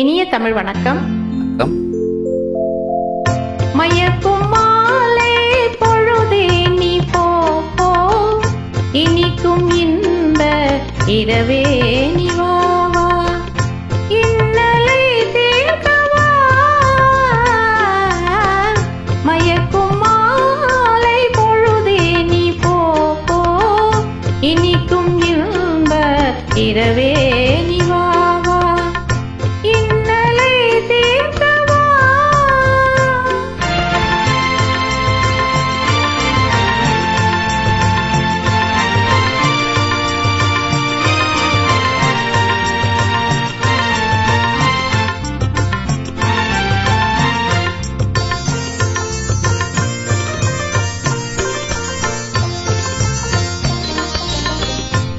இனிய தமிழ் வணக்கம். மயக்கும் மாலை பொழுதே நீ போ போ. இனிக்கும் இந்த இரவே நீ வா. வா இன்னலை தீர்க்கவா மயக்கும் மாலை பொழுதே நீ போ போ. இனிக்கும் இந்த இரவே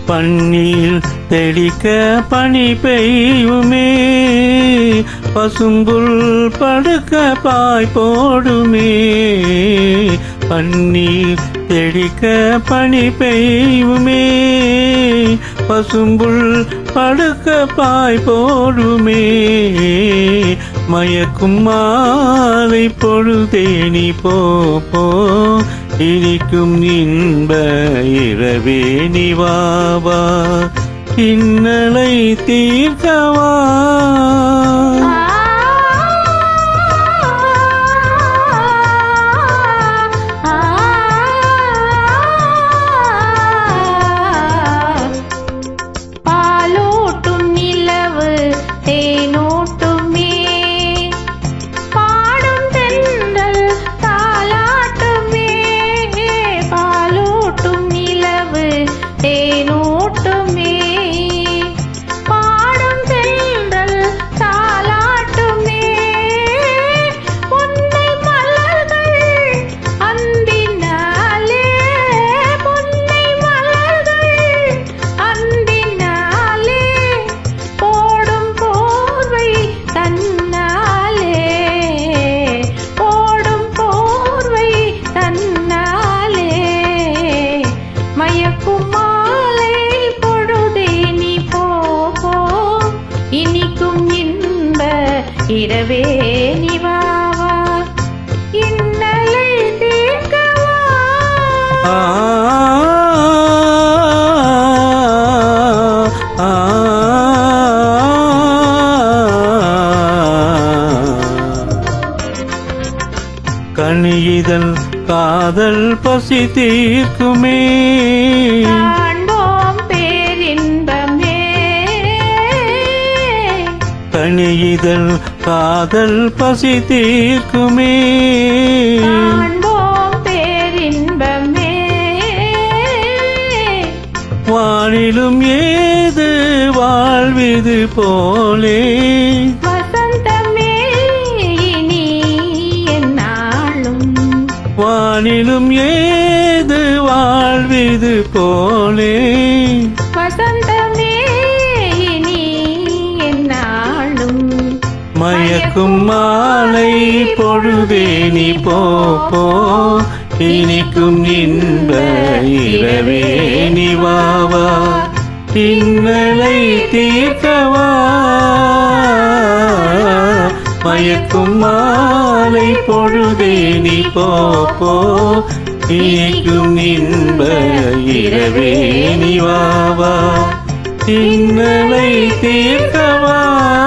பன்னீர் தெளிக்க பனி பெய்யுமே பசும்புல் படுக்க பாய் போடுமே. பன்னீர் தெளிக்க பனி பெய்யுமே பசும்புல் படுக்க பாய் போடுமே. மயக்கும் மாலை பொழுதேனி போ போ. இனிக்கும் இன்ப இரவே நிவாவா இன்னலை தீர்த்தவா இரவே நிவாவா இன்னலை தீர்க்கவா ஆ காதல் பசி தீர்க்குமே கணிதல் காதல் பசி தீர்க்குமே. பேரின்பமே. வானிலும் ஏது வாழ்விது போலே. வானிலும் ஏது வாழ்விது போலே. வசந்தமே மயக்கும் மாலை பொழுதேனி போ போ. இனிக்கும் இன்ப இரவே நீ வாவா இன்னலை தீர்க்கவா. மயக்கும் மாலை பொழுதேனி போ போ. இனிக்கும் இன்ப இரவே நீ வாவா இன்னலை தீர்க்கவா.